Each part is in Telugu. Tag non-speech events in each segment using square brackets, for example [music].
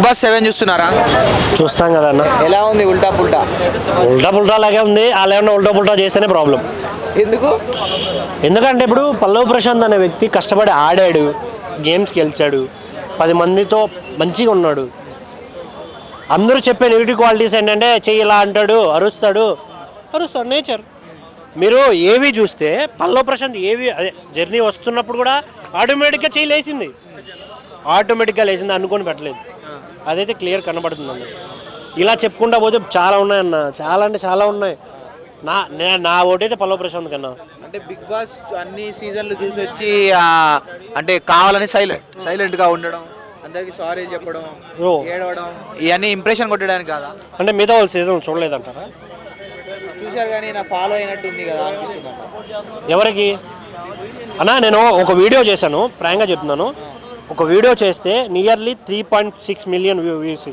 బిగ్ బాస్ సెవెన్ చూస్తున్నారా? చూస్తాం కదన్న. ఎలా ఉంది ఉల్టా పుల్టా? ఉల్టా పుల్టా లాగే ఉంది. వాళ్ళు ఏమన్నా ఉల్టా పుల్టా చేస్తేనే ప్రాబ్లం. ఎందుకు? ఎందుకంటే ఇప్పుడు పల్లవ్ ప్రశాంత్ అనే వ్యక్తి కష్టపడి ఆడాడు గేమ్స్ గెలిచాడు పది మందితో మంచిగా ఉన్నాడు. అందరూ చెప్పే నెగిటివ్ క్వాలిటీస్ ఏంటంటే చెయ్యి ఇలా అంటాడు అరుస్తాడు. అరుస్తాడు నేచర్. మీరు ఏవి చూస్తే పల్లవ్ ప్రశాంత్ ఏవి అదే జర్నీ వస్తున్నప్పుడు కూడా ఆటోమేటిక్గా చెయ్యి లేచింది. ఆటోమేటిక్గా లేచింది అనుకొని పెట్టలేదు. అదైతే క్లియర్ కనబడుతుంది అన్న ఇలా చెప్పుకుంటా పోతే చాలా ఉన్నాయన్న. చాలా అంటే చాలా ఉన్నాయి. నా నే- నా ఓటైతే పల్లవ్ ప్రశాంత్ కన్నా. అంటే బిగ్ బాస్ అన్ని సీజన్లు చూసి వచ్చి అంటే కావాలని సైలెంట్ సైలెంట్గా ఉండడం అందరికి సారీ చెప్పడం. ఏడవడం ఇవన్నీ ఇంప్రెషన్ కొట్టడానికి కాదా? అంటే మిగతా వాళ్ళు సీజన్ చూడలేదంటారా? చూశారు కానీ నా ఫాలో అయినట్టుంది కదా అనిపిస్తుంది. ఎవరికి? అన్నా నేను ఒక వీడియో చేశాను ప్రాంక్గా చెప్తున్నాను. ఒక వీడియో చేస్తే nearly three point six million views.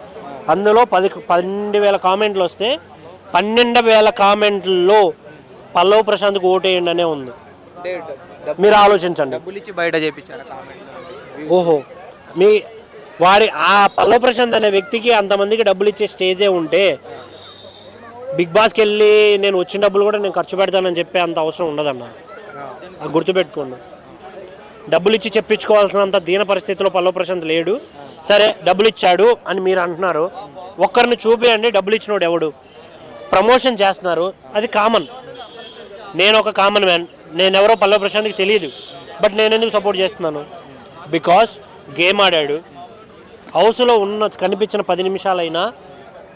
అందులో పది పన్నెండు వేల కామెంట్లు వస్తే పన్నెండు వేల కామెంట్లలో పల్లవ్ ప్రశాంత్కి ఓటేయండి అనే ఉంది. మీరు ఆలోచించండి. డబ్బులు ఇచ్చి బయట ఓహో. మీ వారి ఆ పల్లవ్ ప్రశాంత్ అనే వ్యక్తికి అంతమందికి డబ్బులు ఇచ్చే స్టేజే ఉంటే బిగ్ బాస్కి వెళ్ళి నేను వచ్చిన డబ్బులు కూడా నేను ఖర్చు పెడతానని చెప్పే అంత అవసరం ఉండదన్న. గుర్తుపెట్టుకోండి. డబ్బులు ఇచ్చి చెప్పించుకోవాల్సినంత దీన పరిస్థితిలో పల్లవ ప్రశాంత్ లేడు. సరే డబ్బులు ఇచ్చాడు అని మీరు అంటున్నారు. ఒక్కరిని చూపియండి డబ్బులు ఇచ్చినోడు ఎవడు? ప్రమోషన్ చేస్తున్నారు. అది కామన్. నేను ఒక కామన్ మ్యాన్. నేను ఎవరో పల్లవ ప్రశాంత్కి తెలియదు బట్ నేను ఎందుకు సపోర్ట్ చేస్తున్నాను? బికాస్ గేమ్ ఆడాడు. హౌస్లో ఉన్న కనిపించిన పది నిమిషాలైనా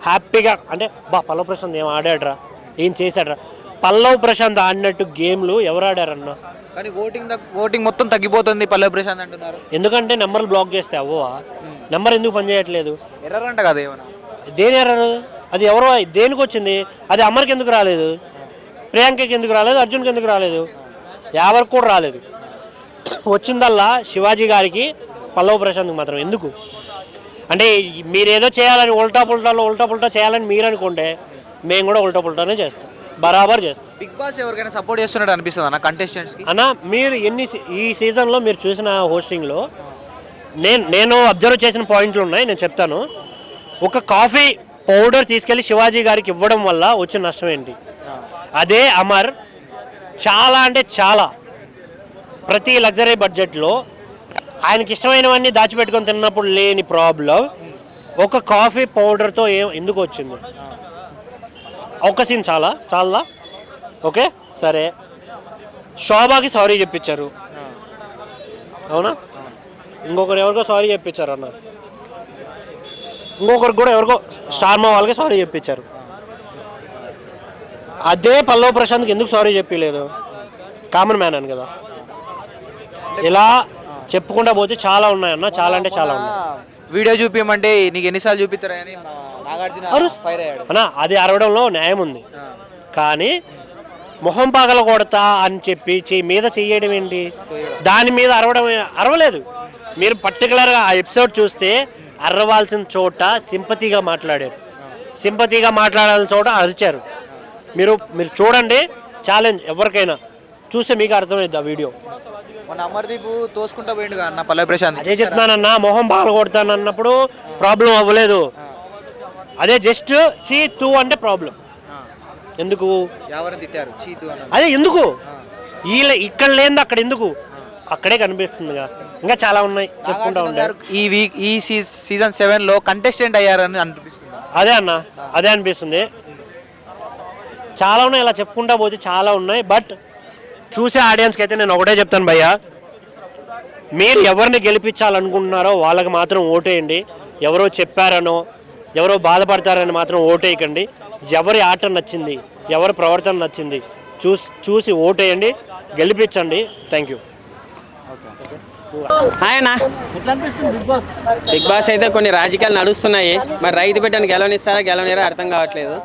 హ్యాపీగా అంటే బా పల్లవ్ ప్రశాంత్ ఏం ఆడాడ్రా? ఏం చేశాడ్రా? పల్లవ్ ప్రశాంత్ ఆడినట్టు గేమ్లు ఎవరు ఆడారన్నా? కానీ ఓటింగ్ ఓటింగ్ మొత్తం తగ్గిపోతుంది పల్లవి ప్రశాంత్ అంటున్నారు. ఎందుకంటే నెంబర్లు బ్లాక్ చేస్తే అవ్వవా? నెంబర్ ఎందుకు పనిచేయట్లేదు ఎర్రర్ అంట కదా ఏమన్నా? దేని ఎర్రరు? అది ఎవరో దేనికి వచ్చింది? అది అమర్కి ఎందుకు రాలేదు? ప్రియాంకకి ఎందుకు రాలేదు? అర్జున్కి ఎందుకు రాలేదు? ఎవరికి కూడా రాలేదు. వచ్చిందల్లా శివాజీ గారికి పల్లవ ప్రశాంత్కి మాత్రం. ఎందుకు? అంటే మీరేదో చేయాలని ఉల్టా పుల్టాలో ఉల్టా పుల్టా చేయాలని మీరు అనుకుంటే మేము కూడా ఉల్టా పుల్టానే చేస్తాం. బరాబర్ చేస్తాం. బిగ్ బాస్ ఎవరికైనా సపోర్ట్ చేస్తున్నట్టు అనిపిస్తుంది అన్న కంటెస్టెంట్స్ అన్న మీరు ఎన్ని ఈ సీజన్లో మీరు చూసిన హోస్టింగ్లో నేను నేను అబ్జర్వ్ చేసిన పాయింట్లు ఉన్నాయి నేను చెప్తాను. ఒక కాఫీ పౌడర్ తీసుకెళ్ళి శివాజీ గారికి ఇవ్వడం వల్ల వచ్చిన నష్టం ఏంటి? అదే అమర్ చాలా అంటే చాలా ప్రతి లగ్జరీ బడ్జెట్లో ఆయనకి ఇష్టమైనవన్నీ దాచిపెట్టుకొని తిన్నప్పుడు లేని ప్రాబ్లం ఒక కాఫీ పౌడర్తో ఏం ఎందుకు వచ్చింది? ఒక సీన్ చాలా చాలా ఓకే సరే. శోభాకి సారీ చెప్పించారు. అవునా? ఇంకొకరు ఎవరికో సారీ చెప్పించారు అన్న ఇంకొకరికి కూడా ఎవరికో స్టార్మా వాళ్ళకి సారీ చెప్పించారు. అదే పల్లవ్ ప్రశాంత్కి ఎందుకు సారీ చెప్పలేదు? కామన్ మ్యాన్ అని కదా. ఇలా చెప్పుకుంటా పోతే చాలా ఉన్నాయన్న చాలా అంటే చాలా ఉన్నాయి. వీడియో చూపించమంటే నీకు ఎన్నిసార్లు చూపిస్తారా మా అన్న అది అరవడంలో న్యాయం ఉంది. కానీ మొహం పగల కొడతా అని చెప్పి చెయ్యి మీద చెయ్యడం ఏంటి? దాని మీద అరవడం అరవలేదు. మీరు పర్టికులర్గా ఆ ఎపిసోడ్ చూస్తే అరవాల్సిన చోట సింపతిగా మాట్లాడారు. సింపతిగా మాట్లాడాల్సిన చోట అరిచారు. మీరు మీరు చూడండి ఛాలెంజ్ ఎవరికైనా. చూస్తే మీకు అర్థమైంది ఆ వీడియో. అమర్దీప్ తోసుకుంటా పోయిండు అన్న పల్లవి ప్రశాంత్ అదే చెప్తున్నానన్నా మొహం పగల కొడతాను అన్నప్పుడు ప్రాబ్లం అవ్వలేదు. అదే జస్ట్ చీ తూ అంటే ప్రాబ్లం. ఎందుకు? తిట్టారు? చీతు అదే ఎందుకు? వీళ్ళ ఇక్కడ లేనిది అక్కడ ఎందుకు? అక్కడే కనిపిస్తుందిగా. ఇంకా చాలా ఉన్నాయి. చెప్పుకుంటా గారు. ఈ వీక్ ఈ సీజన్ సెవెన్లో కంటెస్టెంట్ అయ్యారని అనిపిస్తుంది. అదే అన్న. అదే అనిపిస్తుంది. చాలా ఉన్నాయి ఇలా చెప్పుకుంటా పోతే చాలా ఉన్నాయి. బట్ చూసే ఆడియన్స్కి అయితే నేను ఒకటే చెప్తాను భయ్య. మీరు ఎవరిని గెలిపించాలనుకుంటున్నారో వాళ్ళకి మాత్రం ఓటేయండి. ఎవరో చెప్పారనో ఎవరో బాధపడతారని మాత్రం ఓటేయకండి. ఎవరి ఆట నచ్చింది ఎవరి ప్రవర్తన నచ్చింది చూసి చూసి ఓటేయండి గెలిపించండి. థ్యాంక్ యూ ఆయన బిగ్ బాస్ అయితే కొన్ని రాజకీయాలు నడుస్తున్నాయి. మరి రైతు బిడ్డను గెలవనిస్తారా గెలవనిరా అర్థం కావట్లేదు.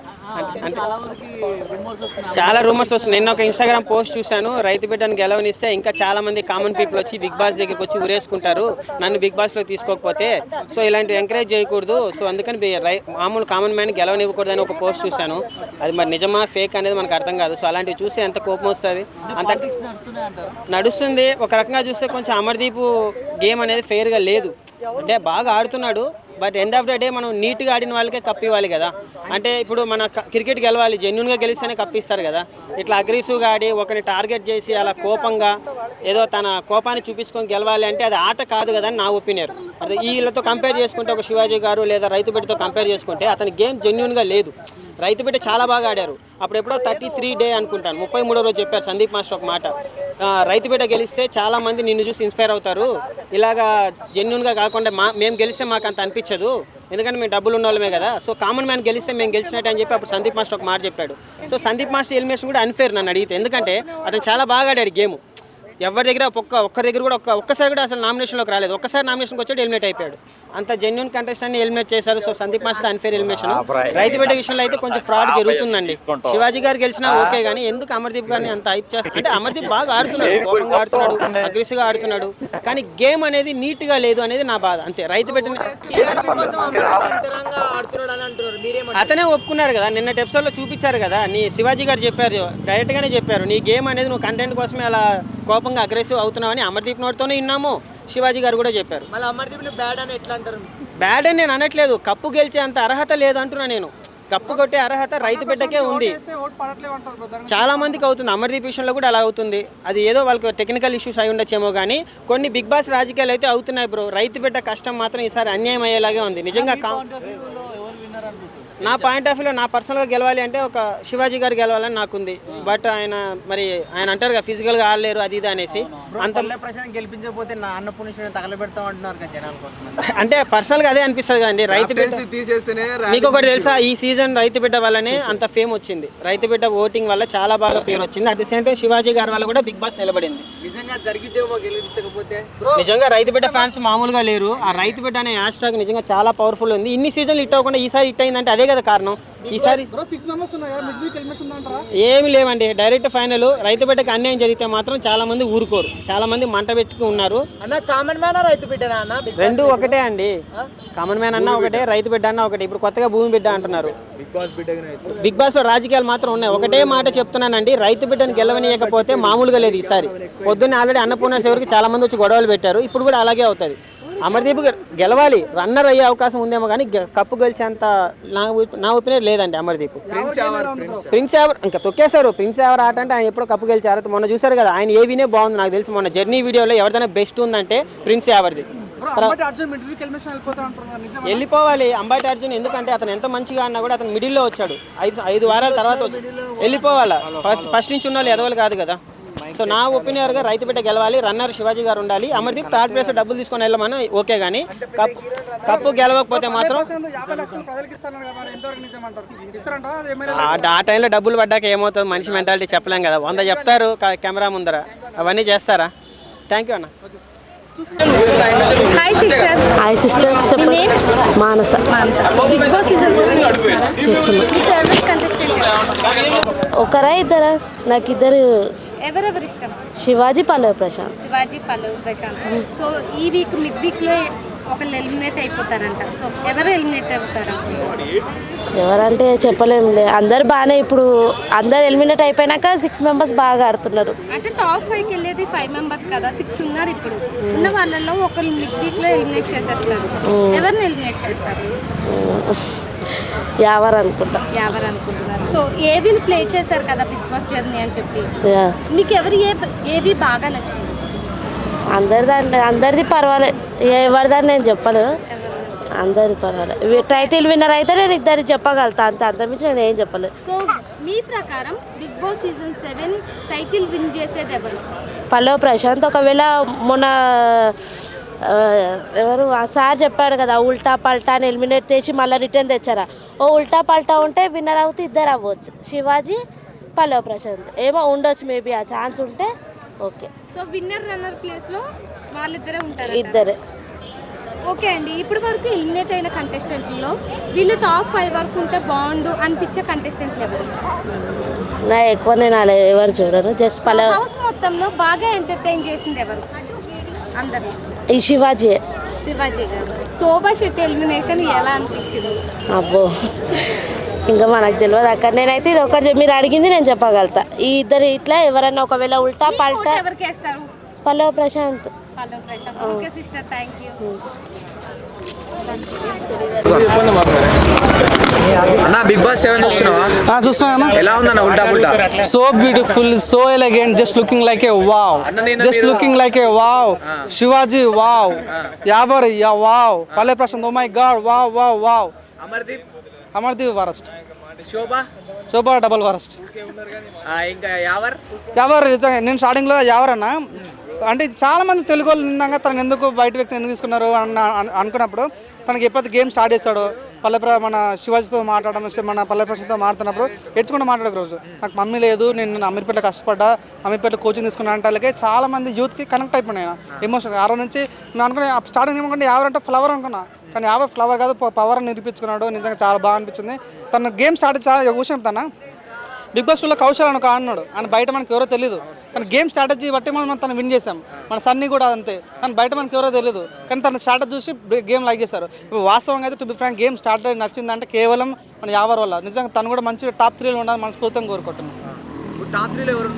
చాలా రూమర్స్ వస్తున్నాయి. నిన్న ఒక ఇన్స్టాగ్రామ్ పోస్ట్ చూశాను. రైతు బిడ్డను గెలవనిస్తే ఇంకా చాలా మంది కామన్ పీపుల్ వచ్చి బిగ్ బాస్ దగ్గరికి వచ్చి ఉరేసుకుంటారు నన్ను బిగ్ బాస్లో తీసుకోకపోతే. సో ఇలాంటివి ఎంకరేజ్ చేయకూడదు. సో అందుకని మామూలు కామన్ మ్యాన్ గెలవనివ్వకూడదని ఒక పోస్ట్ చూశాను. అది మరి నిజమా ఫేక్ అనేది మనకు అర్థం కాదు. సో అలాంటివి చూసి ఎంత కోపం వస్తుంది? అంత నడుస్తుంది. ఒక రకంగా చూస్తే కొంచెం అమర్దీప్ గేమ్ అనేది ఫెయిర్గా లేదు. అంటే బాగా ఆడుతున్నాడు but end of the day మనం నీట్గా ఆడిన వాళ్ళకే కప్ ఇవ్వాలి కదా. అంటే ఇప్పుడు మన క్రికెట్ గెలవాలి జెన్యున్గా గెలిస్తేనే కప్ ఇస్తారు కదా. ఇట్లా అగ్రెసివ్గా ఆడి ఒకరిని టార్గెట్ చేసి అలా కోపంగా ఏదో తన కోపాన్ని చూపించుకొని గెలవాలి అంటే అది ఆట కాదు కదా అని నా ఒపీనియన్ అదే వీళ్ళతో కంపేర్ చేసుకుంటే ఒక శివాజీ గారు లేదా రైతు బిడ్డతో కంపేర్ చేసుకుంటే అతని గేమ్ జెన్యున్గా లేదు. రైతు బిడ్డ చాలా బాగా ఆడారు. అప్పుడు ఎప్పుడో థర్టీ త్రీ డే అనుకుంటాను. ముప్పై మూడో రోజు చెప్పారు సందీప్ మాస్టర్ ఒక మాట. రైతు బిడ్డ గెలిస్తే చాలా మంది నిన్ను చూసి ఇన్స్పైర్ అవుతారు. ఇలాగా జెన్యున్గా కాకుండా మా మేము గెలిస్తే మాకు అంత అనిపించదు. ఎందుకంటే మేము డబ్బులు ఉన్న వాళ్ళమే కదా. సో కామన్ మ్యాన్ గెలిస్తే మేము గెలిచినట్టు అని చెప్పి అప్పుడు సందీప్ మాస్టర్ ఒక మాట చెప్పాడు. సో సందీప్ మాస్టర్ ఎలిమినేషన్ కూడా అన్ఫేర్ నన్ను అడిగితే. ఎందుకంటే అతను చాలా బాగా ఆడాడు గేమ్. ఎవరి దగ్గర ఒక్క ఒక్కరి దగ్గర కూడా ఒక్క ఒక్కసారి కూడా అసలు నామినేషన్లోకి రాలేదు. ఒక్కసారి నామినేషన్కి వచ్చాడు ఎలిమినేట్ అయిపోయాడు. అంత జెన్యున్ కంటెస్టెంట్ ఎలిమినేట్ చేశారు. So Sandeep master unfair elimination. రైతు బిడ్డ విషయంలో అయితే కొంచెం ఫ్రాడ్ జరుగుతుందండి. శివాజీ గారు గెలిచినా ఓకే కానీ ఎందుకు అమర్దీప్ గారిని అంత హైప్ చేస్తారు అంటే అమర్దీప్ బాగా ఆడుతున్నాడు కోపంగా ఆడుతున్నాడు అగ్రెసివ్గా ఆడుతున్నాడు. కానీ గేమ్ అనేది నీట్గా లేదు అనేది నా బాధ. అంతే. రైతు బిడ్డని అతనే ఒప్పుకున్నారు కదా. నిన్న ఎపిసోడ్లో చూపించారు కదా. నీ శివాజీ గారు చెప్పారు డైరెక్ట్ గానే చెప్పారు. నీ గేమ్ అనేది నువ్వు కంటెంట్ కోసమే అలా కోపంగా అగ్రెసివ్ అవుతున్నావని అమర్దీప్ నోటితోనే విన్నాము. శివాజీ గారు కూడా చెప్పారు. మళ్ళీ అమర్దీప్ని బ్యాడ్ అని ఎట్లా అంటారు? బ్యాడ్ అని నేను అనట్లేదు. కప్పు గెలిచే అంత అర్హత లేదు అంటున్నా నేను. కప్పు కొట్టే అర్హత రైతు బిడ్డకే ఉంది. చాలా మందికి అవుతుంది. అమర్దీప్ విషయంలో కూడా అలా అవుతుంది. అది ఏదో వాళ్ళకి టెక్నికల్ ఇష్యూస్ అయి ఉండొచ్చేమో కానీ కొన్ని బిగ్ బాస్ రాజకీయాలు అయితే అవుతున్నాయి బ్రో. రైతు బిడ్డ కష్టం మాత్రం ఈసారి అన్యాయం అయ్యేలాగే ఉంది. నిజంగా నా పాయింట్ ఆఫ్ వ్యూలో నా పర్సనల్గా గెలవాలి అంటే ఒక శివాజీ గారు గెలవాలని నాకుంది. బట్ ఆయన మరి ఆయన అంటారు కదా ఫిజికల్గా ఆడలేరు అది ఇది అనేసి. అంత గెలిపించకపోతే నా అన్న పుణ్యం తగలబెడతాం అంటున్నారు అంటే పర్సనల్గా అదే అనిపిస్తుంది కదండి. రైతు బిడ్డ తీసేస్తేనే మీకు ఒకటి తెలుసా ఈ సీజన్ రైతు బిడ్డ వల్లనే అంత ఫేమ్ వచ్చింది. రైతు బిడ్డ ఓటింగ్ వల్ల చాలా బాగా పేరు వచ్చింది. At the same time Shivaji గారి వల్ల కూడా బిగ్ బాస్ నిలబడింది. నిజంగా జరిగితేమో గెలిపించకపోతే. నిజంగా రైతు బిడ్డ ఫ్యాన్స్ మామూలుగా లేరు. ఆ రైతు బిడ్డ అనే హ్యాష్ ట్యాగ్ నిజంగా చాలా పవర్ఫుల్ ఉంది. ఇన్ని సీజన్లు హిట్ అవ్వకుండా ఈసారి హిట్ అయిందంటే అదే కదా కారణం. ఈసారి ఏమి లేవండి. డైరెక్ట్ ఫైనల్ రైతు బిడ్డకి అన్యాయం జరిగితే మాత్రం చాలా మంది ఊరుకోరు. చాలా మంది మంట పెట్టుకు ఉన్నారు. అన్న కామన్ మ్యాన్ రైతు బిడ్డనా అన్న? Big రెండు ఒకటే అండి. కామన్ మ్యాన్ అన్న ఒకటే రైతు బిడ్డ అన్న ఒకటే. ఇప్పుడు కొత్తగా భూమి బిడ్డ అంటున్నారు. బిగ్ బాస్లో రాజకీయాలు మాత్రం ఉన్నాయి. ఒకటే మాట చెప్తున్నానండి. రైతు బిడ్డను గెలవనీయకపోతే మామూలుగా లేదు ఈసారి. పొద్దున్న ఆల్రెడీ అన్నపూర్ణ ఎవరికి చాలా మంది వచ్చి గొడవలు పెట్టారు. ఇప్పుడు కూడా అలాగే అవుతుంది. అమర్దీప్ గెలవాలి రన్నర్ అయ్యే అవకాశం ఉందేమో కానీ కప్పు గెలిచేంత నా ఒపి- నా ఒపీనియన్ లేదండి అమర్దీప్. ప్రిన్స్ ఎవరు? ప్రిన్స్ ప్రిన్స్ ఎవర్? ఇంకా తొక్కేశారు. ప్రిన్స్ ఎవర్? ఆట అంటే ఆయన ఎప్పుడో కప్పు గెలిచారు. మొన్న చూశారు కదా ఆయన ఏ వినే బాగుంది నాకు తెలిసి. మొన్న జర్నీ వీడియోలో ఎవరిదైనా బెస్ట్ ఉందంటే ప్రిన్స్ యావర్ది వెళ్ళిపోవాలి. అంబటి అర్జున్ ఎందుకంటే అతను ఎంత మంచిగా అన్నా కూడా అతను మిడిల్లో వచ్చాడు. ఐదు ఐదు వారాల తర్వాత వచ్చి వెళ్ళిపోవాలా? ఫస్ట్ ఫస్ట్ నుంచి ఉన్న వాళ్ళు ఎదవలు కాదు కదా. సో నా ఒపీనియన్గా రైతు బిడ్డ గెలవాలి రన్నర్ శివాజీ గారు ఉండాలి. అమర్దీప్ థర్డ్ ప్లేస్ డబ్బులు తీసుకొని వెళ్ళమని ఓకే కానీ కప్పు కప్పు గెలవకపోతే మాత్రం ఆ- ఆ టైంలో డబ్బులు పడ్డాక ఏమవుతుంది? మనిషి మెంటాలిటీ చెప్పలేం కదా. వంద చెప్తారు కెమెరా ముందర. అవన్నీ చేస్తారా? థ్యాంక్ యూ అన్న. హాయ్ సిస్టర్ హాయ్ సిస్టర్స్ చెప్పండి మానస. చూస్తున్నా. ఒకరా ఇద్దరా? నాకు ఇద్దరు ఎవరెవరు ఇష్టం? శివాజీ పల్లవి ప్రశాంత్. శివాజీ పల్లవ్ ప్రశాంత్. సో ఈ వీక్ మిడ్ వీక్లో ఒకళ్ళు ఎలిమినేట్ అయిపోతారంట. సో ఎవరు ఎలిమినేట్ అవుతారు? ఎవరంటే చెప్పలేములే. అందరు బాగానే ఇప్పుడు అందరు ఎలిమినేట్ అయిపోయినాక సిక్స్ మెంబర్స్ బాగా ఆడుతున్నారు. అంటే టాప్ ఫైవ్కి వెళ్ళేది ఫైవ్ మెంబర్స్ కదా సిక్స్ ఉన్నారు ఇప్పుడు. ఉన్న వాళ్ళలో ఒకళ్ళు మిడ్ వీక్లో ఎలిమినేట్ చేసేస్తారు. ఎవరిని ఎలిమినేట్ చేస్తారు? ఎవరు అనుకుంటా. ఎవరు అనుకుంటున్నారు. సో ఏవిని ప్లే చేశారు కదా బిగ్ బాస్ జర్నీ అని చెప్పి. మీకు ఎవరు ఏ ఏవి బాగా నచ్చింది అందరిది అంటే అందరిది పర్వాలేదు ఎవరిదని నేను చెప్పలేను అందరిది పర్వాలేదు టైటిల్ విన్నర్ అయితే నేను ఇద్దరు చెప్పగలుగుతా. అంతే అంతమించి నేను ఏం చెప్పలేదు సో మీ ప్రకారం Bigg Boss season seven title win చేసేది ఎవరు? పల్లవి ప్రశాంత్. ఒకవేళ మొన్న ఎవరు? ఆ సార్ చెప్పాడు కదా ఉల్టా పల్టా అని ఎలిమినేట్ చేసి మళ్ళీ రిటర్న్ తెచ్చారా? ఓ ఉల్టా పల్టా ఉంటే విన్నర్ అవుతే ఇద్దరు అవ్వచ్చు. శివాజీ పల్లవి ప్రశాంత్. ఏమో ఉండొచ్చు మేబీ ఆ ఛాన్స్ ఉంటే ఓకే సో విన్నర్ రన్నర్ ప్లేస్లో వాళ్ళిద్దరే ఉంటారు ఇద్దరే. ఓకే అండి ఇప్పటి వరకు ఎలిమినేట్ అయిన కంటెస్టెంట్లో వీళ్ళు టాప్ ఫైవ్ వరకు ఉంటే బాగుండు అనిపించే కంటెస్టెంట్లు ఎవరు? నా ఎక్కువ నేను అలా ఎవరు చూడను జస్ట్ పల్లవి. హౌస్ మొత్తంలో బాగా ఎంటర్టైన్ చేసింది ఎవరు? అందరు. ఈ శివాజీ. శివాజీ గారు. శోభా శెట్టి ఎలిమినేషన్ ఎలా అనిపించింది? అబ్బో. ఇంకా మనకు తెలియదు అక్కడ నేనైతే ఇది ఒకటి మీరు అడిగింది నేను చెప్పగలుగుతా. ఈ ఇద్దరు ఇట్లా ఎవరైనా ఒకవేళ ఉల్టా పల్టా ఎవరికి వేస్తారు? Pallavi Prashanth. Pallav Prashanth. Okay sister thank you అన్న బిగ్ బాస్ సెవెన్ చూస్తున్నావా? చూస్తున్నాను ఎలా ఉందన్న ఉల్టా పుల్టా? So beautiful so elegant just looking like a wow just looking like a wow Shivaji wow Yawar yeah wow Palle Prashanth oh my God wow wow wow Amardeep? Amardeep worst Shobha? Shobha double worst ఇంకా యావర్? యావర్ నిజంగా నేను స్టార్టింగ్లో యావర్ అన్న. అంటే చాలా మంది తెలుగు వాళ్ళు నిన్నాక తను ఎందుకు బయట వ్యక్తిని ఎందుకు తీసుకున్నారు అన్న అన్- అనుకున్నప్పుడు తనకి ఎప్పుడైతే గేమ్ స్టార్ట్ చేస్తాడో పల్లెప్ర మన శివాజీతో మాట్లాడడం మన పల్లెప్రశ్నతో మాట్లాడినప్పుడు ఎడ్చుకుంటూ మాట్లాడే రోజు. నాకు మమ్మీ లేదు నేను అమీర్పేట కష్టపడ్డా అమీర్పేట కోచింగ్ తీసుకున్నా అంటే వాళ్ళకి చాలా మంది యూత్కి కనెక్ట్ అయిపోయినాయి ఎమోషన్ ఆ రోజు నుంచి నేను అనుకునే స్టార్టింగ్ ఏమనుకుంటే యావర్ అంటే ఫ్లవర్ అనుకున్నా. కానీ యావర్ ఫ్లవర్ కాదు పవర్ అని నిరూపించుకున్నాడు. నిజంగా చాలా బాగా అనిపించింది. తన గేమ్ స్టార్ట్ చాలా విషయం తన. బిగ్ బాస్ టూలో కౌశల్ అని ఒక అన్నాడు ఆయన బయట మనకి ఎవరో తెలియదు కానీ గేమ్ స్ట్రాటజీ బట్టి మనం తను విన్ చేసాం మన సన్నీ కూడా అంతే. కానీ బయట మనకి ఎవరో తెలియదు కానీ తన స్ట్రాటజీ చూసి గేమ్ లైక్ చేశారు. ఇప్పుడు వాస్తవంగా అయితే to be frank game start నచ్చిందంటే కేవలం మన యావర్ వల్ల. నిజంగా తను కూడా మంచిగా టాప్ త్రీలో ఉండాలని మనస్ఫూర్తిగా కోరుకుంటున్నాను టాప్ త్రీలో ఎవరు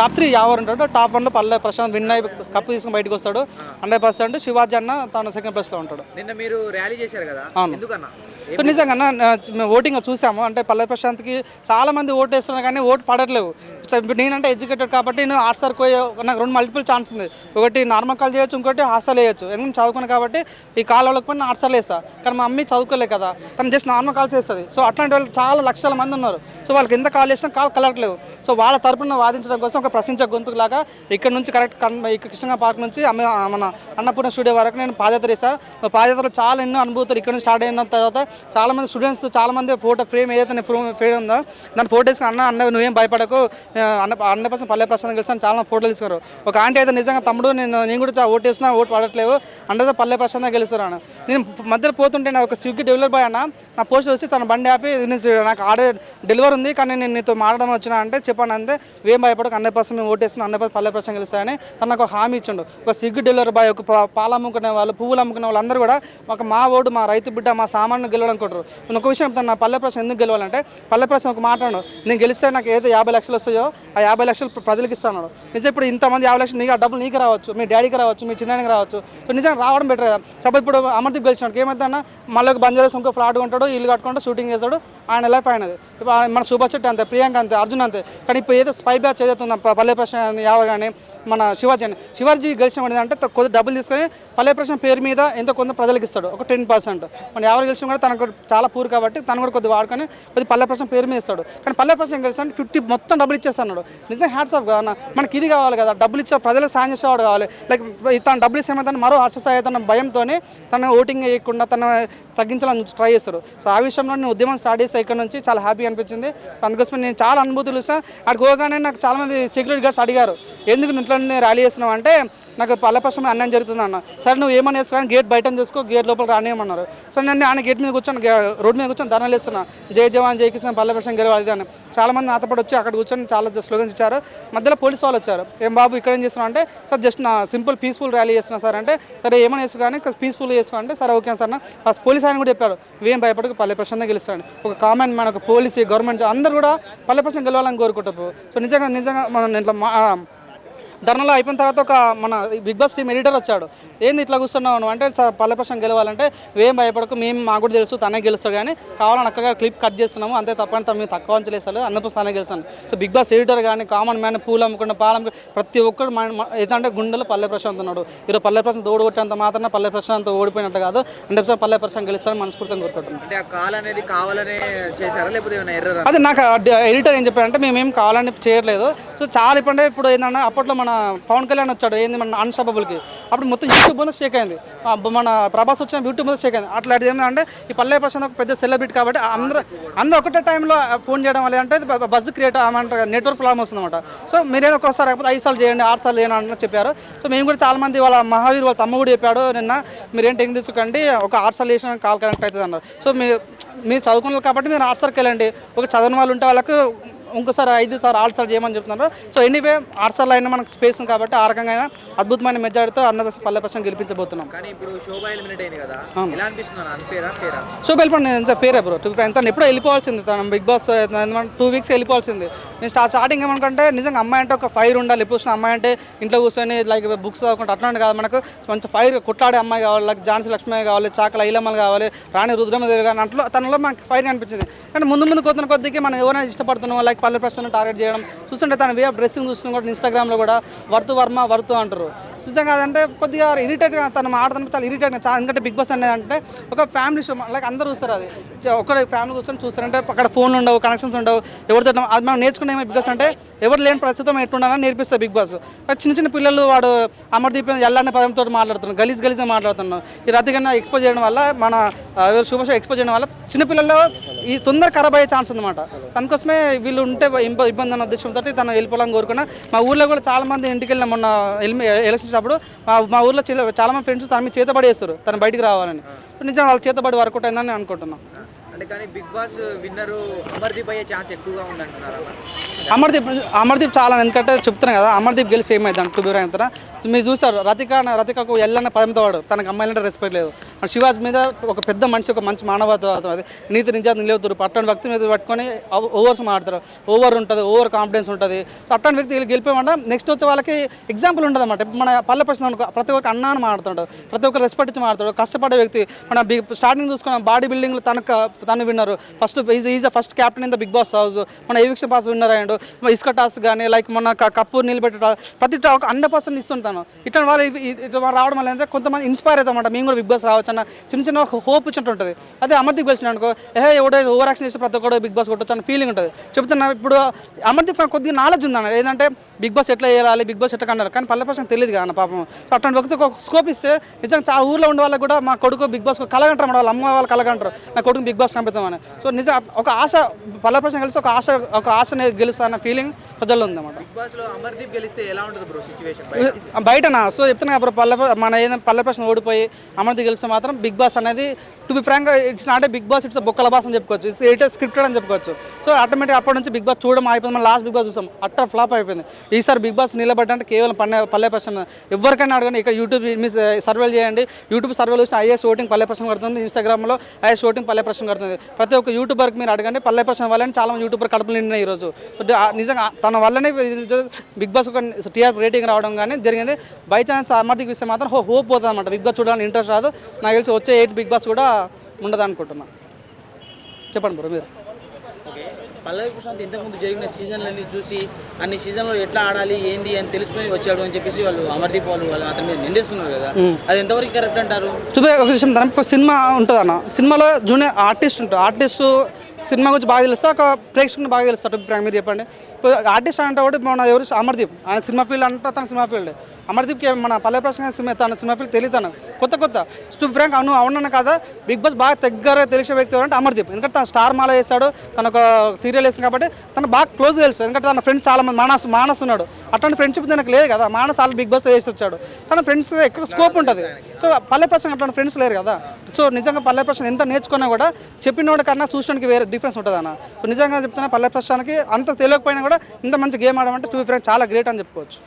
టాప్ త్రీ యావర్ ఉంటాడు. టాప్ వన్లో పల్లె ప్రశాంత్ విన్ అయ్యి కప్పు తీసుకుని బయటకు వస్తాడు. హండ్రెడ్ పర్సెంట్ శివాజీ అన్న తను సెకండ్ ప్లేస్లో ఉంటాడు. నిన్న మీరు ర్యాలీ చేశారు కదా. ఎందుకన్నా? ఇప్పుడు నిజంగా ఓటింగ్ చూసాము. అంటే పల్లె ప్రశాంత్కి చాలామంది ఓటు వేస్తున్నారు కానీ ఓటు పడట్లేవు. సో ఇప్పుడు నేనంటే ఎడ్యుకేటెడ్ కాబట్టి నేను ఆర్ట్స్ సార్ నాకు రెండు మల్టిపుల్ ఛాన్స్ ఉంది. ఒకటి నార్మల్ కాల్ చేయొచ్చు ఇంకోటి హాస్టల్ వేయచ్చు ఎందుకంటే చదువుకున్నాను కాబట్టి ఈ కాల్ వాళ్ళకి పోయి హాస్టల్ వేస్తా కానీ మా మమ్మీ చదువుకోలే కదా. తను జస్ట్ నార్మల్ కాల్ చేస్తుంది. సో అట్లాంటి వాళ్ళు చాలా లక్షల మంది ఉన్నారు. సో వాళ్ళకి ఎంత కాల్ చేసినా కాల్ కలగట్లేవు సో వాళ్ళ తరపున వాదించడం కోసం ఒక ప్రశ్నించే గొంతుకులాగా ఇక్కడ నుంచి కరెక్ట్ ఇక్కడ కృష్ణ పార్క్ నుంచి మన అన్నపూర్ణ స్టూడియో వరకు నేను పాదయాత్ర చేశాను పాదయాత్రలో చాలా ఎన్నో అనుభూతులు ఇక్కడ నుంచి స్టార్ట్ అయిన తర్వాత చాలా మంది స్టూడెంట్స్ చాలా మంది ఫోటో ఫ్రేమ్ ఏదైతే నేను ఫ్రేమ్ ఫ్రేమ్ ఉందో దాని ఫోటో తీసుకుని అన్న అన్న నువ్వేం భయపడకు అన్న అన్న పర్సన్ పల్లె ప్రసాద్ కలిసి చాలా ఫోటోలు తీసుకున్నారు ఒక ఆంటీ అయితే నిజంగా తమ్ముడు నేను నేను కూడా ఓటు వేసినా ఓటు పడట్లేవు అంటే పల్లె ప్రశాంత్ గెలుస్తున్నాను నేను మధ్యలో పోతుంటే నా ఒక స్విగ్గీ డెలివరీ బాయ్ అన్న నా పోస్ట్ వచ్చి తన బండి ఆపి నాకు ఆర్డర్ డెలివరీ ఉంది కానీ నేను నీతో మాట్లాడడం వచ్చినా అంటే చెప్పాను అంతే ఏం భయపడకు అన్న పర్సన్ మేము ఓటేస్తున్నాం అన్న పల్లె ప్రశాంత్ గెలుస్తాయని తను నాకు ఒక హామీ ఇచ్చిండు. ఒక స్విగ్గీ డెలివరీ బాయ్ ఒక పాలు అమ్ముకునే వాళ్ళు పువ్వులు అమ్ముకునే వాళ్ళు అందరూ కూడా ఒక మా ఓడు మా రైతు బిడ్డ మా సామాన్లు గెలవాలనుకుంటారు నేను ఒక విషయం చెప్తాను నా పల్లె ప్రశ్న ఎందుకు గెలవాలంటే పల్లె ప్రశ్న ఒక మాట నేను గెలిస్తే నాకు ఏదో యాభై లక్షలు వస్తాయో ఆ యాభై లక్షలు ప్రజలకు ఇస్తాను నిజం ఇప్పుడు ఇంతమంది యాభై లక్షలు నీకు డబ్బులు నీకు రావచ్చు మీ డాడీకి రావచ్చు మీ చిన్నానికి రావచ్చు సో నిజంగా రావడం బెటర్ కదా. సపోజ్ ఇప్పుడు అమర్దీప్ గెలిచినాడు ఏమైందన్న మళ్ళీ ఒక బంద్ చేసి ఇంకో ఫ్లాట్ ఉంటాడు ఇల్లు కట్టుకుంటూ షూటింగ్ చేస్తాడు ఆయన లైఫ్ ఆయనది. ఇప్పుడు మన సుభాష్ చెట్టి అంతే ప్రియాంక అంతే అర్జున్ అంతే. కానీ ఇప్పుడు ఏదో స్పై బ్యాచ్ ఏదైతే పల్లె ప్రశ్న యావ కానీ మన శివాజీ అని. శివాజీ గెలిచిన అంటే కొద్ది డబ్బులు తీసుకొని పల్లె ప్రశ్న పేరు మీద ఎంతో కొంత ప్రజలకు ఇస్తాడు ఒక టెన్ పర్సెంట్. మన ఎవరు గెలిచిన కూడా తనకు చాలా పూర్ కాబట్టి తను కూడా కొద్ది వాడుకొని కొద్ది పల్లె ప్రశ్న పేరు మీద ఇస్తాడు. కానీ పల్లె ప్రశ్న ఏం అంటే ఫిఫ్టీ మొత్తం డబ్బులు ఇచ్చేస్తాడు నిజంగా హ్యాట్స్ ఆఫ్ కదా మనకి ఇది కావాలి కదా. డబ్బులు ఇచ్చే ప్రజలకు సాయం చేసేవాడు కావాలి. లైక్ తను డబ్బులు ఇస్తే మరో అక్షసాయ తన భయంతో తన ఓటింగ్ వేయకుండా తన తగ్గించాలని ట్రై చేస్తారు సో ఆ విషయంలో నేను ఉద్యమం స్టార్ట్ చేస్తే ఇక్కడ నుంచి చాలా హ్యాపీ అనిపించింది. అందుకోసం నేను చాలా అనుభూతులు ఇస్తాను అక్కడికి పోగానే నాకు చాలా మంది సెక్యూరిటీ గార్డ్స్ అడిగారు. ఎందుకు నువ్వు ఇట్లా ర్యాలీ చేస్తున్నావు అంటే నాకు పల్లె అన్నం అన్యాయం జరుగుతుంది అన్న సరే నువ్వు ఏమని వేసుకో గేట్ బయట చూసుకో. గేట్ లోపల రానియమన్నారు. సో నేను ఆయన గేట్ మీద కూర్చొని రోడ్డు మీద కూర్చొని ధర్నాలు ఇస్తున్నా జై జవాన్ జై కిసాన్ పల్లె ప్రశ్న గెలవాలి అని. చాలా మంది నాతో పాటు వచ్చి అక్కడ కూర్చొని చాలా స్లోగన్స్ ఇచ్చారు. మధ్యలో పోలీస్ వాళ్ళు వచ్చారు. ఏం బాబు ఇక్కడ ఏం చేస్తున్నా అంటే సార్ జస్ట్ నా సింపుల్ పీస్ఫుల్ ర్యాలీ చేస్తున్నా సార్ అంటే సరే ఏమని వేసుకో కానీ పీస్ఫుల్ చేసుకో అంటే సరే ఓకే సార్ ఆ పోలీస్ ఆయన కూడా చెప్పారు వేం భయపడకు పల్లె ప్రశాంతం గెలుస్తాడు ఒక కామన్ మ్యాన్ ఒక పోలీస్ గవర్నమెంట్ అందరూ కూడా పల్లె ప్రశ్న గెలవాలని కోరుకుంటారు. సో నిజంగా నిజంగా మనం ఇట్లా మా ధర్నాలో అయిపోయిన తర్వాత ఒక మన బిగ్ బాస్ టీమ్ ఎడిటర్ వచ్చాడు. ఏంది ఇట్లా కూర్చున్నావు నువ్వు? అంటే సార్ పల్లె ప్రశ్న గెలవాలంటే నువ్వేం భయపడకు మేము మాకు కూడా తెలుసు తనే గెలుస్తాడు కానీ కావాలని అక్కగా క్లిప్ కట్ చేస్తున్నాము. అంతే తప్ప తను మేము తక్కువ అంచలేసారు అన్నప్పుడు తనే గెలుస్తాను. సో బిగ్ బాస్ ఎడిటర్ కానీ కామన్ మ్యాన్ పూలు అమ్ముకున్న పాలు ప్రతి ఒక్కరు ఏదంటే గుండెలో పల్లె ప్రశాంత్ ఉన్నాడు. ఈరోజు పల్లె ప్రశాంత్ ఓడి కొట్టేంత మాత్రం పల్లె ప్రశాంత్ ఓడిపోయినట్టు కాదు. అంటే పల్లె ప్రశాంత్ గెలుస్తారని మనస్ఫూర్తిగా కోరుకుంటున్నాను. అంటే ఆ కాల్ అనేది కావాలనే చేశారా? లేకపోతే అదే నాకు ఎడిటర్ ఏం చెప్పారంటే మేము ఏం కావాలని చేయట్లేదు. సో చాలా ఇప్పుడు ఇప్పుడు ఏంటంటే అప్పట్లో మన పవన్ కళ్యాణ్ వచ్చాడు ఏంది మన అన్స్టాపబుల్కి అప్పుడు మొత్తం యూట్యూబ్ ముందు షేక్ అయింది. మన ప్రభాస్ వచ్చిన యూట్యూబ్ ముందు షేక్ అయింది. అట్లాంటిది ఏంటంటే ఈ పల్లె ప్రశాంత్ ఒక పెద్ద సెలబ్రిటీ కాబట్టి అందరూ అందరూ ఒకటే టైంలో ఫోన్ చేయడం వల్ల అంటే బజ్ క్రియేట్ అమంటారు నెట్వర్క్ ప్రాబ్లమ్ వస్తుందన్నమాట. సో మీరేదో ఒకసారి కాకపోతే ఐదు సార్లు చేయండి ఆరు సార్లు చేయండి అని చెప్పారు. సో మేము కూడా చాలా మంది వాళ్ళ మహావీర్ వాళ్ళ తమ్మ కూడా చెప్పాడు నిన్న మీరేం టెంగ్ తీసుకోండి ఒక ఆరు సార్లు చేసిన కాల్ కనెక్ట్ అవుతుంది అన్నారు. సో మీరు మీరు చదువుకున్నారు కాబట్టి మీరు ఆర్ట్స్ వెళ్ళండి. ఒక చదవని వాళ్ళు ఉంటే వాళ్ళకు ఇంకోసారి ఐదు సార్ ఆరు సార్లు చేయమని చెప్తున్నారు. సో ఎనీవే ఆరు సార్లు అయినా మనకు స్పేస్ ఉంది కాబట్టి ఆ రకంగా అయినా అద్భుతమైన మెజారిటీతో అన్న పల్లె ప్రశ్న గెలిపించబోతున్నాం. కానీ ఇప్పుడు అయింది కదా ఎలా అనిపిస్తుంది అన్ఫేరా ఫేరా నేను బ్రో టూ తను ఎప్పుడో వెళ్ళిపోవాల్సింది. తను బిగ్ బాస్ టూ వీక్స్ వెళ్ళిపోవాల్సింది. నేను స్టా స్టార్టింగ్ ఏమనుకుంటే నిజంగా అమ్మాయి అంటే ఒక ఫైర్ ఉండాలి. ఎప్పుడు అమ్మాయి అంటే ఇంట్లో కూర్చొని లైక్ బుక్స్ చదువుకుంటే అట్లాంటి కాదు మనకు. మంచి ఫైర్ కొట్లాడే అమ్మాయి కావాలి లైక్ ఝాన్సీ లక్ష్మి కావాలి చాకల ఐలమ్మలు కావాలి రాణి రుద్రమదేవి కానీ అట్లా తనలో మనకి ఫైర్ అనిపించింది కానీ ముందు ముందు కొత్త కొద్దికి మనం ఎవరైనా ఇష్టపడుతున్నాం లైక్ పల్లె ప్రశ్న టార్గెట్ చేయడం. చూస్తుంటే తన వే ఆఫ్ డ్రెస్సింగ్ చూస్తున్నాం కూడా ఇన్స్టాగ్రామ్లో కూడా వర్తు వర్మ వర్తు అంటారు. నిజంగా కాదంటే కొద్దిగా ఇరిటేట్గా తను ఆడతాను చాలా ఇరిటేట్ చాలా ఎందుకంటే బిగ్ బాస్ అనేది అంటే ఒక ఫ్యామిలీ షో లైక్ అందరూ చూస్తారు అది. ఒకటే ఫ్యామిలీ కూర్చొని చూస్తారంటే అక్కడ ఫోన్లు ఉండవు కనెక్షన్స్ ఉండవు. ఎవరితో అది మనం నేర్చుకునే బిగ్ బాస్ అంటే ఎవరు లేని ప్రస్తుతం ఎట్లుండాలని నేర్పిస్తారు బిగ్ బాస్. చిన్న చిన్న పిల్లలు వాడు అమర్దీప్ ఎల్లన్న పదంతో మాట్లాడుతున్నాడు. గలీజ్ గలీజ్గా మాట్లాడుతున్నాడు. ఈ రద్దీగా కన్నా ఎక్స్పోజ్ చేయడం వల్ల మన శుభ ఎక్స్పోజ్ చేయడం వల్ల చిన్నపిల్లల్లో ఈ తొందర ఖరాబ్ అయ్యే ఛాన్స్ ఉందన్నమాట. అందుకోసమే వీళ్ళు ఉంటే ఇబ్బ- ఇబ్బంది అన్న ఉద్దేశంతో తను వెళ్ళిపోవాలని కోరుకున్నా. మా ఊర్లో కూడా చాలా మంది ఇంటికి వెళ్ళిన మొన్న ఎలక్షన్స్ అప్పుడు మా మా ఊర్లో చాలా మంది ఫ్రెండ్స్ తన మీద చేతబడి చేస్తారు తను బయటికి రావాలని. నిజంగా వాళ్ళ చేతబడి వర్కౌట్ అయిందని అనుకుంటున్నాను అంటే కానీ బిగ్ బాస్ విన్నర్ అమర్దీప్ అయ్యే ఛాన్స్ ఎక్కువగా ఉందంటున్నారు? అమర్దీప్ అమర్దీప్ చాలా ఎందుకంటే చెప్తున్నాను కదా అమర్దీప్ గెలిచి ఏమైంది అంటూ దూరం అవుతారా మీరు చూసారు రతిక రతికకు ఎల్లన్న పదమితో తనకు అమ్మాయిలంటే రెస్పెక్ట్ లేదు. మన మీద ఒక పెద్ద మనిషి ఒక మంచి మానవత్వం అది. నీతి నిజాలు నిలవుతారు పట్టణ వ్యక్తి మీద పట్టుకొని ఓవర్స్ మాడతారు. ఓవర్ ఉంటుంది ఓవర్ కాన్ఫిడెన్స్ ఉంటుంది. సో అట్లాంటి వ్యక్తి వీళ్ళు గెలిపేమంటే నెక్స్ట్ వచ్చే వాళ్ళకి ఎగ్జాంపుల్ ఉంటుంది అనమాట మన పల్లె ప్రశ్న అనుకో ప్రతి ఒక్క అన్న అని ప్రతి ఒక్కరు రెస్పెక్ట్ ఇచ్చి మాడతాడు కష్టపడే వ్యక్తి మన బిగ్ స్టార్టింగ్ చూసుకున్న బాడీ బిల్డింగ్ తనకు తను విన్నారు. First is is first captain in the Bigg Boss house మన ఎవిక్షన్ పాస్ విన్నర్ అయ్యాడు. ఇసుక టాస్ కానీ లైక్ మన కప్పు నిలబెట్ట ప్రతి ఒక హండ్రెడ్ పర్సెంట్ ఇస్తుంటాను ఇట్లా వాళ్ళు ఇట్లా రావడం వల్ల ఏంటంటే కొంతమంది ఇన్స్పైర్ అవుతామంట మేము కూడా బిగ్ బాస్ రావచ్చు అన్న చిన్న చిన్న ఒక హోప్ ఉంటుంది. అదే అమర్దీప్ గెలిచిన అనుకో ఏ ఎవడో ఓవర్ యాక్షన్ చేస్తే ప్రతి ఒక్కడు బిగ్ బాస్ కొట్టచ్చు అన్న ఫీలింగ్ ఉంటుంది. చెప్తున్నా ఇప్పుడు అమర్దీప్ కొద్దిగా నాలెడ్జ్ ఉందన్న. ఏంటంటే బిగ్ బాస్ ఎట్లా వేయాలి బిగ్ బాస్ ఎట్లా కన్నారు కానీ పల్లె ప్రశ్న తెలియదు కదా పాపం. సో అటువంటి వ్యక్తికి ఒక స్కోప్ ఇస్తే నిజంగా చాలా ఊర్లో ఉండే వాళ్ళకి కూడా మా కొడుకు బిగ్ బాస్ కలగంటారు మన వాళ్ళ అమ్మ వాళ్ళు కలగంటారు. నా కొడుకు బిగ్ బాస్ పంపిస్తామని సో నిజం ఒక ఆశ పల్లె ప్రశ్న కలిసి ఒక ఆశ ఒక ఆశని గెలుస్తా అన్న ఫీలింగ్ ప్రజల్లో ఉందన్నమాట బిగ్ అమర్దీప్ గెలిస్తే ఎలా ఉంటుంది బ్రో సిచ్యువేషన్ బయటనా? సో చెప్తున్నా అప్పుడు పల్లె మన ఏదైనా పల్లె ప్రశ్న ఓడిపోయి అమర్ది గెలిస్తే మాత్రం బిగ్ బాస్ అనేది to be frank it's not a Bigg Boss it's బొక్కల బాస్ అని చెప్పుకోవచ్చు. ఇట్స్ ఇట్ స్క్రిప్టెడ్ అని చెప్పుకోవచ్చు. సో ఆటోమేటిక్ అప్పటి నుంచి బిగ్ బాస్ చూడడం అయిపోయింది మన లాస్ట్ బిగ్ బాస్ చూసాం. అట్టర్ ఫ్లాప్ అయిపోయింది. ఈసారి బిగ్ బాస్ నిలబడ్డంటే కేవలం పల్లె పల్లె ప్రశ్న ఎవరికైనా అడగండి. ఇక్కడ యూట్యూబ్ మీ సర్వేలు చేయండి. యూట్యూబ్ సర్వేలు వచ్చి ఐఏఎస్ ఓటింగ్ పల్లె ప్రశ్న కడుతుంది. ఇన్స్టాగ్రామ్లో ఐఏఎస్ ఓటింగ్ పల్లె ప్రశ్న కడుతుంది. ప్రతి ఒక్క యూట్యూబర్కి మీరు అడగండి. పల్లె ప్రశ్న వల్లనే చాలా మంది యూట్యూబర్ కడుపులు నిండినాయి ఈరోజు నిజంగా తన వల్లనే బిగ్ బాస్ ఒక టీఆర్ రేటింగ్ రావడం కానీ జరిగింది. బై ఛాన్స్ అమర్దికి ఇస్తే మాత్రం హో- హోప్ పోతుంది అనమాట బిగ్ బాస్ చూడాలని ఇంట్రెస్ట్ రాదు. నాకు తెలిసి వచ్చే ఎయిట్ బిగ్ బాస్ కూడా ఉండదు అనుకుంటున్నాను చెప్పండి బ్రో మీరు. పల్లవి ప్రశాంత్ ఇంతకుముందు జరిగిన సీజన్లన్నీ చూసి అన్ని సీజన్లో ఎట్లా ఆడాలి ఏంది అని తెలుసుకొని వచ్చాడు అని చెప్పేసి వాళ్ళు అమర్దీప్ వాళ్ళు వాళ్ళు అతని మీద నిందిస్తున్నారు కదా. అది ఎంతవరకు కరెక్ట్ అంటారు? చూపే ఒక విషయం ఒక సినిమా ఉంటుంది అన్న సినిమాలో జూనియర్ ఆర్టిస్ట్ ఉంటుంది ఆర్టిస్ట్ సినిమా గురించి బాగా తెలుస్తా ఒక ప్రేక్షకుని బాగా తెలుస్తా టు ఫ్రాంక్ మీరు చెప్పండి. ఇప్పుడు ఆర్టిస్ట్ అంటే కూడా మన ఎవరు అమర్దీప్. ఆయన సినిమా ఫీల్డ్ అంతా తన సినిమా ఫీల్డ్. అమర్దీప్కి మన పల్లె ప్రశ్న సినిమా తన సినిమా ఫీల్డ్ తెలియదు కొత్త కొత్త. టు ఫ్రాంక్ అవును అవునన్న కదా? బిగ్ బాస్ బాగా దగ్గర తెలిసే వ్యక్తి ఎవరంటే అమర్దీప్. ఎందుకంటే తన స్టార్ మాల వేస్తాడు తన ఒక సీరియల్ వేసింది కాబట్టి తను బాగా క్లోజ్ తెలుసు. ఎందుకంటే తన ఫ్రెండ్స్ చాలా మంది మానస్ మానస్ ఉన్నాడు. అట్లాంటి ఫ్రెండ్షిప్ తనకు లేదు కదా. మానస్ వాళ్ళు బిగ్ బాస్లో వేసి వచ్చాడు. తన ఫ్రెండ్స్ ఎక్కువ స్కోప్ ఉంటుంది. సో పల్లె ప్రశ్న అట్లాంటి ఫ్రెండ్స్ లేరు కదా. సో నిజంగా పల్లె ప్రశ్న ఎంత నేర్చుకున్నా కూడా చెప్పినోడి కన్నా చూసడానికి వేరే డిఫరెన్స్ ఉంటుంది అన్న సో నిజంగా చెప్తున్నా పల్లె ప్రశ్నకి అంత తెలియకపోయినా కూడా ఇంత మంచి గేమ్ ఆడమంటే టూ ఫ్రెండ్స్ చాలా గ్రేట్ అని చెప్పుకోవచ్చు.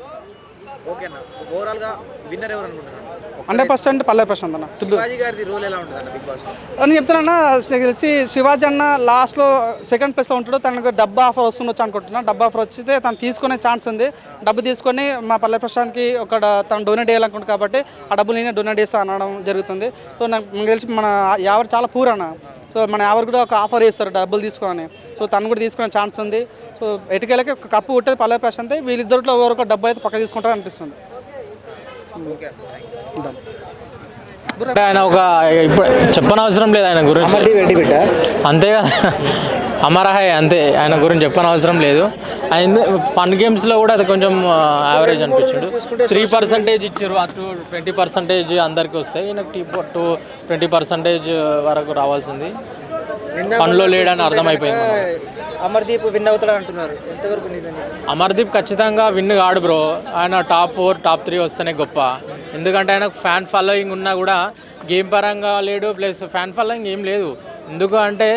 ఓకే అన్న. ఓవరాల్గా విన్నర్ ఎవరు అనుకుంటున్నారు? హండ్రెడ్ పర్సెంట్ పల్లె ప్రశాంత్ అన్న శివాజీ గారిది రోల్ ఎలా ఉంటుంది అన్న బిగ్ బాస్ అని చెప్తున్నా తెలిసి శివాజీ అన్న లాస్ట్లో సెకండ్ ప్లేస్లో ఉంటాడు తనకు డబ్బా ఆఫర్ వస్తుండొచ్చు అనుకుంటున్నా. డబ్బా ఆఫర్ వచ్చితే తను తీసుకునే ఛాన్స్ ఉంది. డబ్బు తీసుకొని మా పల్లె ప్రశాంత్కి ఒక తను డొనేట్ చేయాలనుకుంటుంది కాబట్టి ఆ డబ్బులు నేనే డొనేట్ చేస్తా అనడం జరుగుతుంది. సో నాకు నాకు తెలిసి మన ఎవరు చాలా పూర్ అన్న. సో మన ఎవరు కూడా ఒక ఆఫర్ చేస్తారు డబ్బులు తీసుకొని. సో తను కూడా తీసుకునే ఛాన్స్ ఉంది. సో ఎటుకెళ్ళకి ఒక కప్పు కొట్టేది పల్లె ప్రశాంత్. వీళ్ళిద్దరిలో ఎవరు ఒక డబ్బు అయితే పక్క తీసుకుంటారు అనిపిస్తుంది. ఆయన ఒక ఇప్పుడు చెప్పనవసరం లేదు ఆయన గురించి. అంతే కదా అమరహాయ్ అంతే ఆయన గురించి చెప్పనవసరం లేదు. ఆయన ఫన్ గేమ్స్లో కూడా అది కొంచెం యావరేజ్ అనిపించిండు. త్రీ పర్సెంటేజ్ ఇచ్చారు అటు ట్వంటీ పర్సెంటేజ్ అందరికీ వస్తాయి ఈయనకు టీ టూ ట్వంటీ పర్సెంటేజ్ వరకు రావాల్సింది. ఫన్లో లేడని అర్థమైపోయింది. అమర్దీప్ విన్ అవుతాడు అంటున్నారు. ఎంతవరకు అమర్దీప్ ఖచ్చితంగా విన్ కాడు బ్రో. ఆయన టాప్ ఫోర్ టాప్ త్రీ వస్తేనే గొప్ప. ఎందుకంటే ఆయనకు ఫ్యాన్ ఫాలోయింగ్ ఉన్నా కూడా గేమ్ పరంగా లేడు ప్లస్ ఫ్యాన్ ఫాలోయింగ్ ఏం లేదు. ఎందుకు అంటే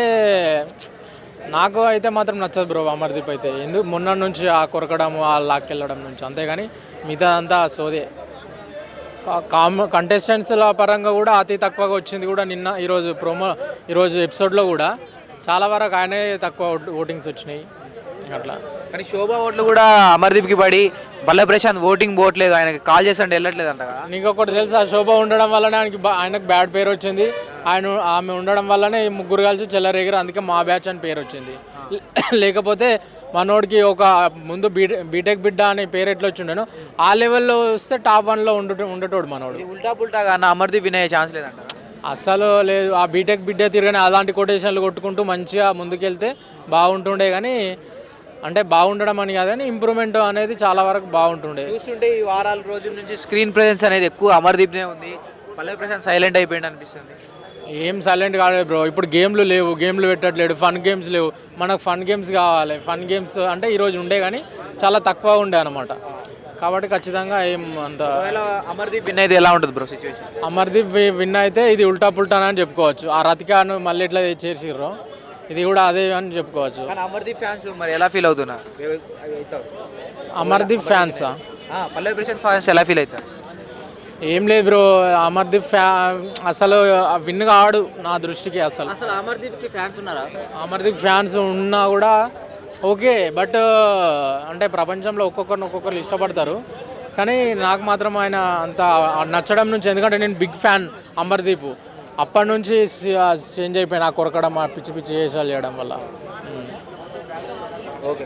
నాకు అయితే మాత్రం నచ్చదు బ్రో అమర్దీప్ అయితే. ఎందుకు మొన్న నుంచి ఆ కొరకడం ఆ లాక్కెళ్ళడం నుంచి. అంతేగాని మిగతా అంతా సోదే. కామ్ కంటెస్టెంట్స్ల పరంగా కూడా అతి తక్కువగా వచ్చింది కూడా నిన్న ఈరోజు ప్రోమో ఈరోజు ఎపిసోడ్లో కూడా. చాలా వరకు ఆయనే తక్కువ ఓటింగ్స్ వచ్చినాయి. అట్లా. కానీ శోభా ఓట్లు కూడా అమర్దీప్కి పడి బల్ల ప్రశాంత్ ఓటింగ్ పోవట్లేదు ఆయనకి కాల్ చేస్తుంటే వెళ్ళట్లేదు అంట నీకు ఒకటి తెలుసా శోభ ఉండడం వల్లనే ఆయనకి బా- ఆయనకు బ్యాడ్ పేరు వచ్చింది. ఆయన ఆమె ఉండడం వల్లనే ఈ ముగ్గురు కలిసి చెల్లరేగారు అందుకే మా బ్యాచ్ అని పేరు వచ్చింది. లేకపోతే మనోడికి ఒక ముందు బీ బీటెక్ బిడ్డ అనే పేరు ఎట్లా వచ్చిండేనో ఆ లెవెల్లో వస్తే టాప్ వన్లో ఉండ ఉండేటోడు మనోడు. ఉల్టా పుల్టాగా అన్న అమర్దీప్ వినే ఛాన్స్ లేదంట అస్సలు లేదు ఆ బీటెక్ బిడ్డ తిరగని అలాంటి కొటేషన్లు కొట్టుకుంటూ మంచిగా ముందుకెళ్తే బాగుంటుండే కానీ అంటే బాగుండడం అని కాదు కానీ ఇంప్రూవ్మెంట్ అనేది చాలా వరకు బాగుంటుండే. చూస్తుంటే ఈ వారాల రోజుల నుంచి స్క్రీన్ ప్రెజెన్స్ అనేది ఎక్కువ అమర్దీప్నే ఉంది. పల్లవి ప్రశాంత్ సైలెంట్ అయిపోయింది అనిపిస్తుంది. ఏం సైలెంట్ కాలేదు బ్రో ఇప్పుడు గేమ్లు లేవు గేమ్లు పెట్టట్లేడు ఫన్ గేమ్స్ లేవు. మనకు ఫన్ గేమ్స్ కావాలి. ఫన్ గేమ్స్ అంటే ఈరోజు ఉండే కానీ చాలా తక్కువ ఉండే అనమాట కాబట్టి ఖచ్చితంగా ఏం అంత అమర్దీప్ విన్ అయితే ఎలా ఉంటుంది బ్రో సిచ్యువేషన్ అమర్దీప్ విన్ అయితే ఇది ఉల్టా పుల్టా అని చెప్పుకోవచ్చు. ఆ రతికాను మళ్ళీ ఎట్లా చేసిర్రో. ఇది కూడా అదే అని చెప్పుకోవచ్చు. కానీ అమర్దీప్ ఫ్యాన్స్ మరి ఎలా ఫీల్ అవుతున్నారు అమర్దీప్ ఫ్యాన్సా? ఆ, పల్లవి ప్రశాంత్ ఫ్యాన్స్ ఎలా ఫీల్ అవుతారు? ఏం లేదు బ్రో అమర్దీప్ ఫ్యా అసలు విన్ కాడు నా దృష్టికి అసలు. అసలు అమర్దీప్కి ఫ్యాన్స్ ఉన్నారా? అమర్దీప్ ఫ్యాన్స్ ఉన్నా కూడా ఓకే బట్ అంటే ప్రపంచంలో ఒక్కొక్కరిని ఒక్కొక్కరు ఇష్టపడతారు. కానీ నాకు మాత్రం ఆయన అంత నచ్చడం నుంచి ఎందుకంటే నేను బిగ్ ఫ్యాన్ అమర్దీప్. అప్పటి నుంచి చేంజ్ అయిపోయిన ఆ కొరకడం ఆ పిచ్చి పిచ్చి చేసాలు చేయడం వల్ల. ఓకే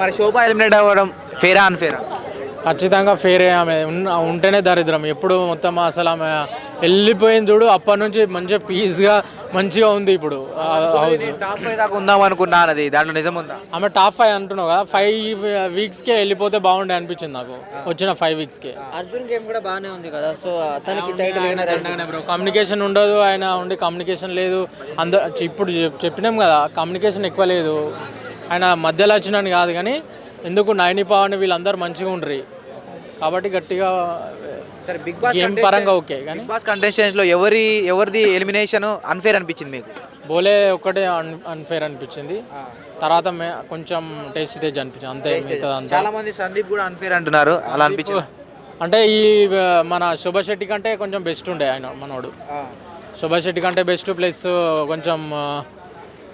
మరి శోభా ఎలిమినేట్ అవ్వడం ఫేరా అన్ ఫేరా ఖచ్చితంగా ఫేరే ఆమె. ఉంటేనే దరిద్రం. ఎప్పుడు మొత్తం అసలు ఆమె వెళ్ళిపోయింది చూడు అప్పటి నుంచి మంచిగా పీస్గా మంచిగా ఉంది ఇప్పుడు. ఆ హౌస్ టాప్ ఫైవ్ దాకా ఉందాం అనుకున్నా అన్నది. దాంట్లో నిజం ఉందా? ఆమె టాప్ ఫైవ్ అంటున్నావు కదా ఫైవ్ వీక్స్కే వెళ్ళిపోతే బాగుండే అనిపించింది నాకు. వచ్చిన ఫైవ్ వీక్స్కే అర్జున్ గేమ్ కూడా బాగానే ఉంది కదా సో అతనికి టైటిల్ బ్రో కమ్యూనికేషన్ ఉండదు ఆయన ఉండి కమ్యూనికేషన్ లేదు. అందరు ఇప్పుడు చెప్- చెప్పినాం కదా కమ్యూనికేషన్ ఎక్కువ లేదు. ఆయన మధ్యలో వచ్చినని కాదు కానీ ఎందుకు నైని పవన్ వీళ్ళందరూ మంచిగా ఉండరు. కాబట్టి గట్టిగా సరే బిగ్ బాస్ గేమ్ పరంగా ఓకే కానీ బిగ్ బాస్ కంటెస్టెంట్స్లో ఎవరి ఎవరిది ఎలిమినేషన్ అన్ఫేర్ అనిపించింది మీకు? బోలే ఒక్కటే అన్ అన్ఫేర్ అనిపించింది. తర్వాత కొంచెం టేస్ట్ తేజ్ అనిపించింది. అంతే మిగతా అంతా చాలా మంది సందీప్ కూడా అన్ఫేర్ అంటున్నారు. అలా అనిపించింది? అంటే ఈ మన శుభ శెట్టి కంటే కొంచెం బెస్ట్ ఉండే ఆయన మనోడు. శుభ శెట్టి కంటే బెస్ట్ ప్లస్ కొంచెం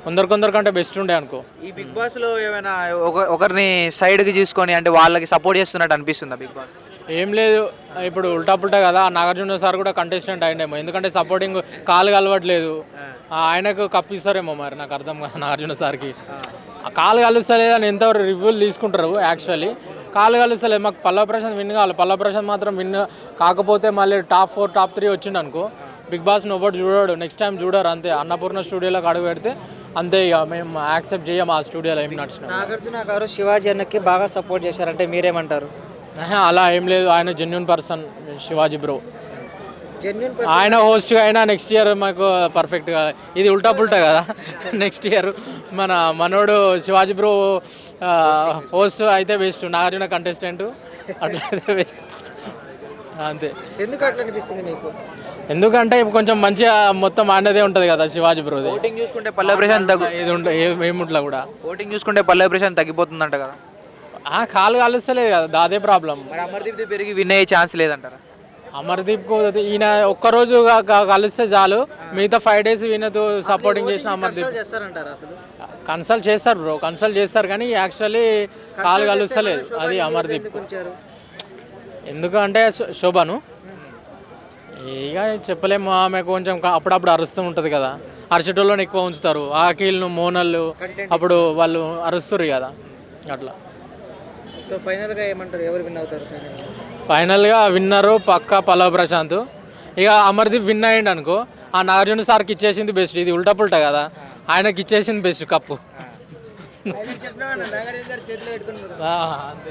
కొందరు కొందరు కంటే బెస్ట్ ఉండే అనుకో. ఈ బిగ్ బాస్లో ఏమైనా ఒక- ఒకరిని సైడ్కి తీసుకొని అంటే వాళ్ళకి సపోర్ట్ చేస్తున్నట్టు అనిపిస్తుందా బిగ్ బాస్ ఏం లేదు. ఇప్పుడు ఉల్టా పుల్టా కదా నాగార్జున సార్ కూడా కంటెస్టెంట్ అయిండేమో ఎందుకంటే సపోర్టింగ్ కాలు కలవట్లేదు ఆ, ఆయనకు కప్పిస్తారేమో మరి నాకు అర్థం కాదు నాగార్జున సార్కి. ఆ కాలు కలుస్తలేదు అని ఎంతవరకు రివ్యూలు తీసుకుంటారు యాక్చువల్లీ కాలు కలుస్తలేదు మాకు పల్లవ ప్రశాంత్ విన్ కావాలి. పల్లవ ప్రశాంత్ మాత్రం విన్ కాకపోతే మళ్ళీ టాప్ ఫోర్ టాప్ త్రీ వచ్చిండు అనుకో బిగ్ బాస్ ఒకటి చూడాడు. నెక్స్ట్ టైం చూడరు అంతే. అన్నపూర్ణ స్టూడియోలోకి అడుగు పెడితే అంతే ఇక మేము యాక్సెప్ట్ చేయం ఆ స్టూడియోలో ఏం నడిచిన. నాగార్జున గారు శివాజీ అన్నకి బాగా సపోర్ట్ చేశారంటే మీరేమంటారు? అలా ఏం లేదు ఆయన genuine person Shivaji bro genuine ఆయన హోస్ట్గా అయినా నెక్స్ట్ ఇయర్ మాకు పర్ఫెక్ట్గా ఇది ఉల్టా పుల్టా కదా? [laughs] నెక్స్ట్ ఇయర్ మన మనోడు శివాజీ బ్రో హోస్ట్ అయితే బెస్ట్ నాగార్జున కంటెస్టెంట్ అట్లయితే బెస్ట్ అంతే. ఎందుకు అట్లా అనిపిస్తుంది మీకు? ఎందుకంటే ఇప్పుడు కొంచెం మంచిగా మొత్తం ఆడినదే ఉంటుంది కదా శివాజీ బ్రోది. ఓటింగ్ చూసుకుంటే పల్లవి ప్రశాంత్ తగ్గు ఏది ఉంటే ఏముట్లా కూడా. ఓటింగ్ చూసుకుంటే పల్లవి ప్రశాంత్ తగ్గిపోతుందంట కదా. ఆ, కాలు కలుస్తలేదు కదా అదే ప్రాబ్లం మరి అమర్దీప్ ది పెరిగి విన్ అయ్యే ఛాన్స్ లేదంటారా? అమర్దీప్కు ఈయన ఒక్కరోజు కలిస్తే చాలు. మిగతా ఫైవ్ డేస్ ఈయనతో సపోర్టింగ్ చేసిన అమర్దీప్. కన్సల్ట్ చేస్తారు బ్రో కన్సల్ట్ చేస్తారు కానీ యాక్చువల్లీ కాలు కలుస్తలేదు. అది అమర్దీప్ ఎందుకంటే శోభను ఇక చెప్పలేము ఆమె కొంచెం క- అప్పుడప్పుడు అరుస్తూ ఉంటుంది కదా. అరిచేటోళ్ళని ఎక్కువ ఉంచుతారు. ఆకీళ్ళు మోనళ్ళు అప్పుడు వాళ్ళు అరుస్తారు కదా. అట్లా. సో ఫైనల్గా ఏమంటారు? ఎవరు విన్ అవుతారు ఫైనల్ ఫైనల్గా విన్నరు పక్క పల్లవ్ ప్రశాంత్. ఇక అమర్దీప్ విన్ అయ్యిండు అనుకో ఆ నాగార్జున సార్కి ఇచ్చేసింది బెస్ట్ ఇది ఉల్టా పుల్టా కదా. ఆయనకి ఇచ్చేసింది బెస్ట్ కప్పు. ఆ, అంతే.